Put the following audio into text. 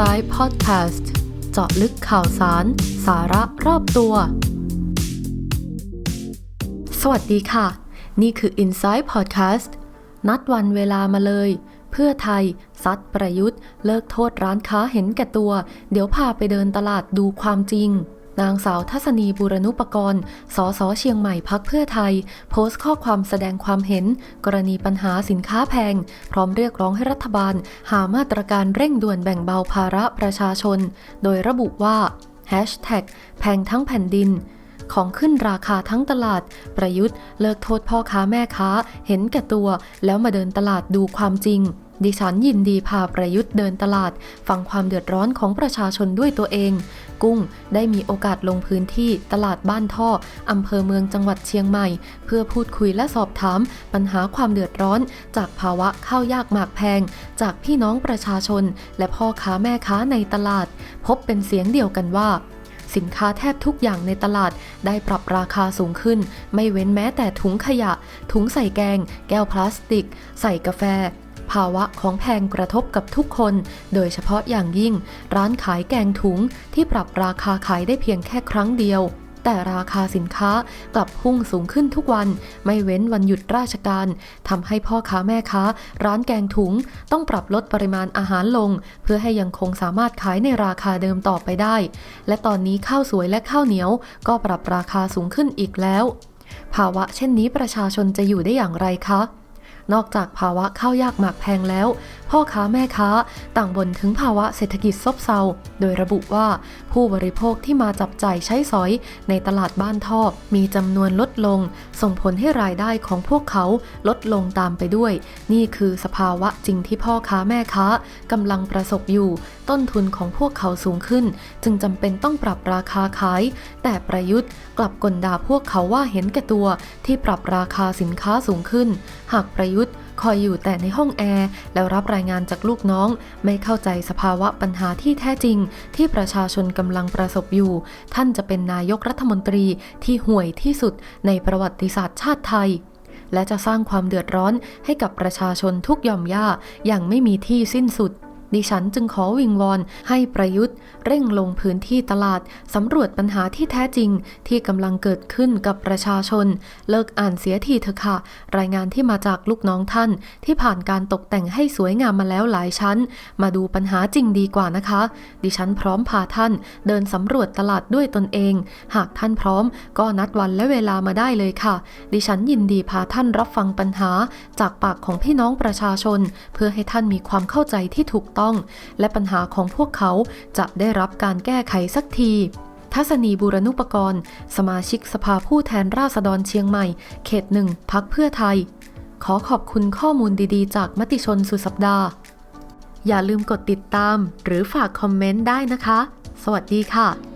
Inside Podcast เจาะลึกข่าวสาร สาระรอบตัว สวัสดีค่ะ นี่คือ Inside Podcast นัดวันเวลามาเลย เพื่อไทย ซัดประยุทธ์ เลิกโทษร้านค้าเห็นแก่ตัว เดี๋ยวพาไปเดินตลาดดูความจริง นางสาวทัศนีบุรณุปกรณ์ สสเชียงใหม่พักเพื่อไทย โพสต์ข้อความแสดงความเห็น กรณีปัญหาสินค้าแพง พร้อมเรียกร้องให้รัฐบาล หามาตรการเร่งด่วนแบ่งเบาภาระประชาชน โดยระบุว่า Hashtag แพงทั้งแผ่นดินของขึ้นราคาทั้งตลาด ประยุทธ์เลิกโทษพ่อค้าแม่ค้า เห็นแก่ตัว แล้วมาเดินตลาดดูความจริง ดิฉันยินดีพาประยุทธ์เดินตลาด ฟังความเดือดร้อนของประชาชนด้วยตัวเอง กุ้งได้มีโอกาสลงพื้นที่ตลาดบ้านท่ออำเภอเมืองจังหวัดเชียงใหม่ เพื่อพูดคุยและสอบถาม ปัญหาความเดือดร้อน จากภาวะข้าวยากหมากแพง จากพี่น้องประชาชน และพ่อค้าแม่ค้าในตลาด พบเป็นเสียงเดียวกันว่าสินค้าแทบทุกอย่างในตลาดได้ปรับราคาสูงขึ้น ไม่เว้นแม้แต่ถุงขยะ ถุงใส่แกง แก้วพลาสติก ใส่กาแฟ ภาวะของแพงกระทบกับทุกคน โดยเฉพาะอย่างยิ่ง ร้านขายแกงถุงที่ปรับราคาขายได้เพียงแค่ครั้งเดียวแต่ราคาสินค้ากลับพุ่งสูงขึ้นทุกวัน ไม่เว้นวันหยุดราชการทำให้พ่อค้าแม่ค้า ร้านแกงถุง ต้องปรับลดปริมาณอาหารลง เพื่อให้ยังคงสามารถขายในราคาเดิมต่อไปได้ และตอนนี้ข้าวสวยและข้าวเหนียว ก็ปรับราคาสูงขึ้นอีกแล้ว ภาวะเช่นนี้ประชาชนจะอยู่ได้อย่างไรคะ นอกจากภาวะข้าวยากหมากแพงแล้ว พ่อค้าแม่ค้าต่างบ่นถึงภาวะเศรษฐกิจซบเซา โดยระบุว่าผู้บริโภคที่มาจับจ่ายใช้สอยในตลาดบ้านท่อมีจำนวนลดลง ส่งผลให้รายได้ของพวกเขาลดลงตามไปด้วย นี่คือสภาวะจริงที่พ่อค้าแม่ค้ากำลังประสบอยู่ ต้นทุนของพวกเขาสูงขึ้น จึงจำเป็นต้องปรับราคาขาย แต่ประยุทธ์กลับกลด่าพวกเขาว่าเห็นแก่ตัวที่ปรับราคาสินค้าสูงขึ้น หากประยุทธ์ คอยอยู่แต่ในห้องแอร์แล้วรับรายงานจากลูกน้อง ไม่เข้าใจสภาวะปัญหาที่แท้จริง ที่ประชาชนกำลังประสบอยู่ ท่านจะเป็นนายกรัฐมนตรีที่ห่วยที่สุดในประวัติศาสตร์ชาติไทย และจะสร้างความเดือดร้อนให้กับประชาชนทุกย่อมย่าอย่างไม่มีที่สิ้นสุด ดิฉันจึงขอวิงวอนให้ประยุทธ์ เร่งลงพื้นที่ตลาดสำรวจปัญหาที่แท้จริงที่กำลังเกิดขึ้นกับประชาชน เลิกอ่านเสียทีเถอะค่ะ รายงานที่มาจากลูกน้องท่าน ที่ผ่านการตกแต่งให้สวยงามมาแล้วหลายชั้น มาดูปัญหาจริงดีกว่านะคะ ดิฉันพร้อมพาท่าน เดินสำรวจตลาดด้วยตนเอง หากท่านพร้อม ก็นัดวันและเวลามาได้เลยค่ะ ดิฉันยินดีพาท่านรับฟังปัญหา จากปากของพี่น้องประชาชน เพื่อให้ท่านมีความเข้าใจที่ถูกต้องต้อง และปัญหาของพวกเขาจะได้รับการแก้ไขสักทีทัศนีบูรณุปกรณ์ สมาชิกสภาผู้แทนราษฎรเชียงใหม่ เขตหนึ่งพักเพื่อไทย ขอขอบคุณข้อมูลดีๆ จากมติชนสุดสัปดาห์ อย่าลืมกดติดตาม หรือฝากคอมเมนต์ได้นะคะ สวัสดีค่ะ